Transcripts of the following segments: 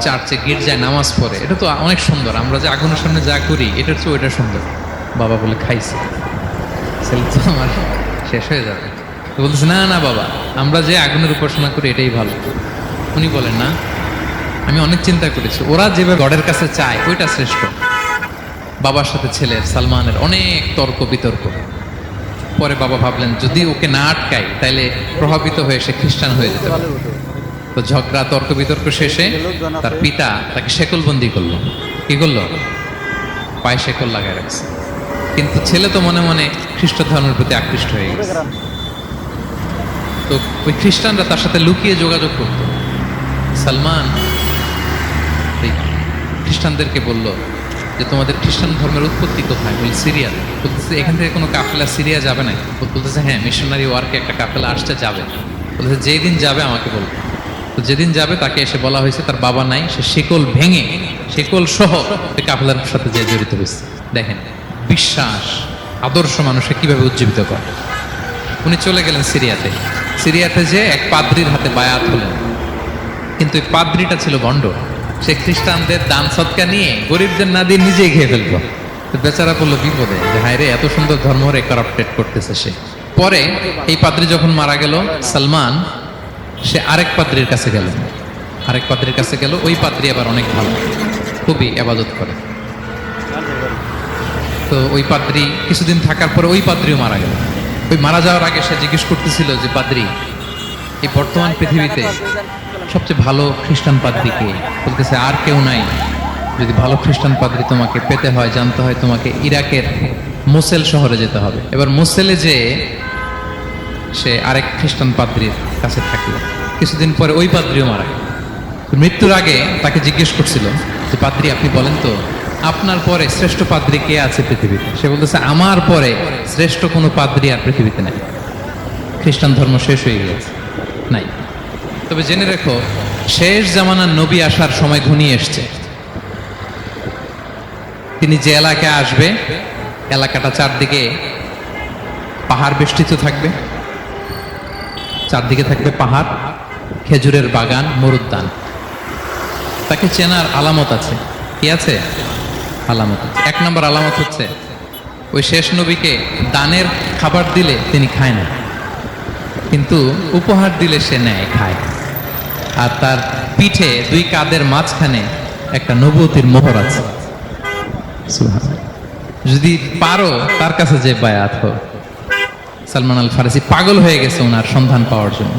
চার্চে গির্জায় নামাজ পড়ে। এটা তো অনেক সুন্দর। আমরা যে আগুনের সামনে যা করি, এটার চেয়ে ওইটা সুন্দর। বাবা বলে, খাইছে। তো আমার শেষ হয়ে যাবে। তো বলতেছে, না না, বাবা, আমরা যে আগুনের উপাসনা করি, এটাই ভালো। উনি বলেন, না, আমি অনেক চিন্তা করেছি। ওরা যেভাবে গডের কাছে চায়, ওইটা শ্রেষ্ঠ। বাবার সাথে ছেলের সালমানের অনেক তর্ক, বিতর্ক। পরে বাবা ভাবলেন, যদি ওকে না আটকাই তাহলে প্রভাবিত হয়ে সে খ্রিস্টান হয়ে যেতে পারে। তো ঝগড়া তর্ক বিতর্ক শেষে তার পিতা তাকে শেকলবন্দি করল। কি করল? পায়ে শেকল লাগায় রাখছে। কিন্তু ছেলে তো মনে মনে খ্রিস্ট ধর্মের প্রতি আকৃষ্ট হয়ে গেছে। তো ওই খ্রিস্টানরা তার সাথে লুকিয়ে যোগাযোগ করত। সালমান খ্রিস্টানদেরকে বলল যে তোমাদের খ্রিস্টান ধর্মের উৎপত্তি কোথায়? বলি সিরিয়া। বলতেছে এখান থেকে কোনো কাফেলা সিরিয়া যাবে না বলতেছে হ্যাঁ মিশনারি ওয়ার্কে একটা কাফেলা আসতে যাবে। বলতেছে যেই দিন যাবে আমাকে বলবে। তো যেদিন যাবে তাকে এসে বলা হয়েছে, তার বাবা নাই, সে শিকল ভেঙে, শিকল সহ কাফেলার সাথে যে জড়িত হয়েছে। দেখেন, বিশ্বাস, আদর্শ মানুষে কীভাবে উজ্জীবিত করে। উনি চলে গেলেন সিরিয়াতে। সিরিয়াতে যে এক পাদ্রির হাতে বায়াত হলেন। কিন্তু এই পাদ্রিটা ছিল ভণ্ড সে খ্রিস্টানদের দান সৎকা নিয়ে গরিবদের না দিয়ে নিজেই খেয়ে ফেলব বেচারা পড়ল বিপদে। যে হায় রে, এত সুন্দর ধর্ম রে করাপ্টেড করতেছে সে। পরে এই পাদ্রি যখন মারা গেল, সালমান সে আরেক পাদ্রির কাছে গেল। আরেক পাদ্রির কাছে গেল, ওই পাদ্রি আবার অনেক ভালো, খুবই আবাদত করে। তো ওই পাদ্রি কিছুদিন থাকার পরে ওই পাদ্রিও মারা গেল। ওই মারা যাওয়ার আগে সে জিজ্ঞেস করতেছিল যে, পাদ্রি, এই বর্তমান পৃথিবীতে সবচেয়ে ভালো খ্রিস্টান পাদ্রিকে বলতেছে, আর কেউ নাই। যদি ভালো খ্রিস্টান পাদ্রি তোমাকে পেতে হয়, জানতে হয়, তোমাকে ইরাকের মোসেল শহরে যেতে হবে। এবার মোসেলে যে সে আরেক খ্রিস্টান পাদ্রির কাছে থাকল। কিছুদিন পরে ওই পাদ্রিও মারা গেল। মৃত্যুর আগে তাকে জিজ্ঞেস করছিল যে, পাদ্রি, আপনি বলেন তো, আপনার পরে শ্রেষ্ঠ পাদ্রি কে আছে পৃথিবীতে? সে বলতেছে, আমার পরে শ্রেষ্ঠ কোনো পাদ্রি আর পৃথিবীতে নাই। খ্রিস্টান ধর্ম শেষ হয়ে গেছে নাই। তবে জেনে রেখো, শেষ জামানার নবী আসার সময় ঘনিয়ে এসছে। তিনি যে এলাকায় আসবে, এলাকাটা চারদিকে পাহাড় বেষ্টিত থাকবে। চারদিকে থাকবে পাহাড়, খেজুরের বাগান, মরুদ্যান। তাকে চেনার আলামত আছে। কি আছে? আলামত। এক নম্বর আলামত হচ্ছে, ওই শেষ নবীকে দানের খাবার দিলে তিনি খায় না। কিন্তু উপহার দিলে সে নেয় খায়। আর তার পিঠে দুই কাদের মাঝখানে একটা নবতির মোহর আছে। যদি পারো, তার কাছে যে বায়াত হোক। সালমান আল ফারসি পাগল হয়ে গেছে ওনার সন্ধান পাওয়ার জন্য।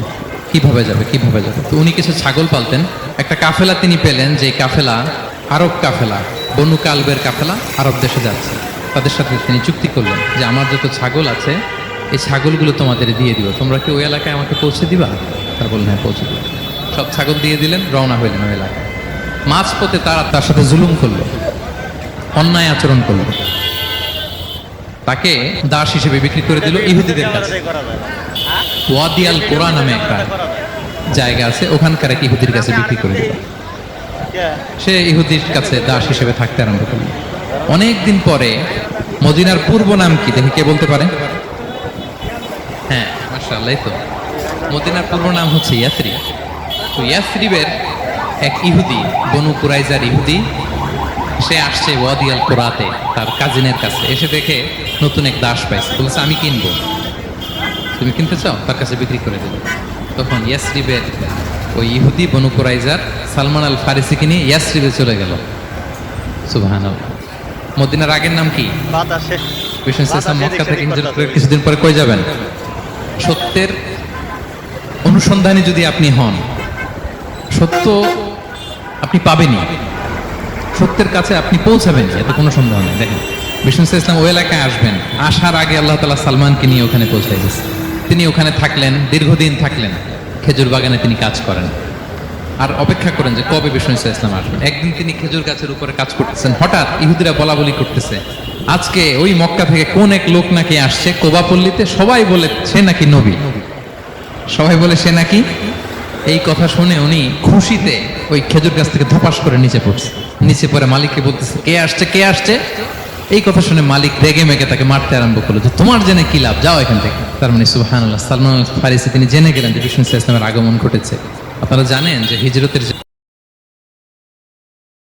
কীভাবে যাবে কীভাবে যাবে? তো উনি কিছু ছাগল পালতেন। একটা কাফেলা তিনি পেলেন যে কাফেলা, আরব কাফেলা, বনু কালবের কাফেলা, আরব দেশে যাচ্ছে। তাদের সাথে তিনি চুক্তি করলেন যে আমার যত ছাগল আছে, এই ছাগলগুলো তোমাদের দিয়ে দিব তোমরা কি ওই এলাকায় আমাকে পৌঁছে দিবা? তার বললেন হ্যাঁ পৌঁছে দিবা সব ছাগল দিয়ে দিলেন, রওনা হইলেন ওই এলাকায়। মাঝ পথে তারা তার সাথে জুলুম করল, অন্যায় আচরণ করল। তাকে দাস হিসেবে বিক্রি করে দিল ইহুদিদের কাছে। ওয়াদিয়াল কোরআন নামে একটা জায়গা আছে ওখানকার এক ইহুদির কাছে বিক্রি করে দিল। সে ইহুদির কাছে দাস হিসেবে থাকতে আরম্ভ করল। অনেক দিন পরে মদিনার পূর্ব নাম কি দেখে কে বলতে পারে? হ্যাঁ মার্শাল্লাহ তো। মদিনার পূর্ব নাম হচ্ছে ইয়াসরি তো ইয়াসরিবের এক ইহুদি বনু কুরাইজার ইহুদি সে আসছে ওয়াদিয়াল কোরাতে তার কাজিনের কাছে। এসে দেখে নতুন এক দাস পাইছে। বলছে আমি কিনবো। তুমি কিনতে চাও? তার কাছে বিক্রি করে দেবে। তখন ইয়াসরিবের ওই ইহুদি বনুকুরাইজার সালমান আল ফারিসিকে নিয়ে ইয়াসরিবে চলে গেল। সুবাহান মদিনার আগের নাম কি? মক্কা থেকে কিছুদিন পরে কই যাবেন? সত্যের অনুসন্ধানে যদি আপনি হন সত্য আপনি পাবেনই। সত্যের কাছে আপনি পৌঁছাবেন এতে কোনো সন্দেহ নেই। দেখেন, বিষ্ণু ইসলাম ওই এলাকায় আসবেন, আসার আগে আল্লাহ তালা সালমানকে নিয়ে ওখানে পৌঁছাই গেছে। তিনি ওখানে থাকলেন, দীর্ঘদিন থাকলেন, খেজুর বাগানে তিনি কাজ করেন। আর অপেক্ষা করেন যে কবে বিষ্ণু ইসলাম আসবেন। একদিন তিনি খেজুর গাছের উপরে কাজ করতেছেন। হঠাৎ ইহুদিরা বলা বলি করতেছে, আজকে ওই মক্কা থেকে কোন এক লোক নাকি আসছে কোবাপল্লীতে? সবাই বলে, সে নাকি নবী? সবাই বলে, সে নাকি? এই কথা শুনে উনি খুশিতে ওই খেজুর গাছ থেকে ধপাস করে নিচে পড়ছে। নিচে পরে মালিককে বলতেছে, কে আসছে কে আসছে? এই কথা শুনে মালিক রেগে মেগে তাকে মারতে আরম্ভ করল। যে তোমার জেনে কি লাভ? যাও এখান থেকে। তার মানে সুবাহান সালমান আল ফারিসি, তিনি জেনে গেলেন যে বিষ্ণু ইসলামের আগমন ঘটেছে। আপনারা জানেন যে হিজরতের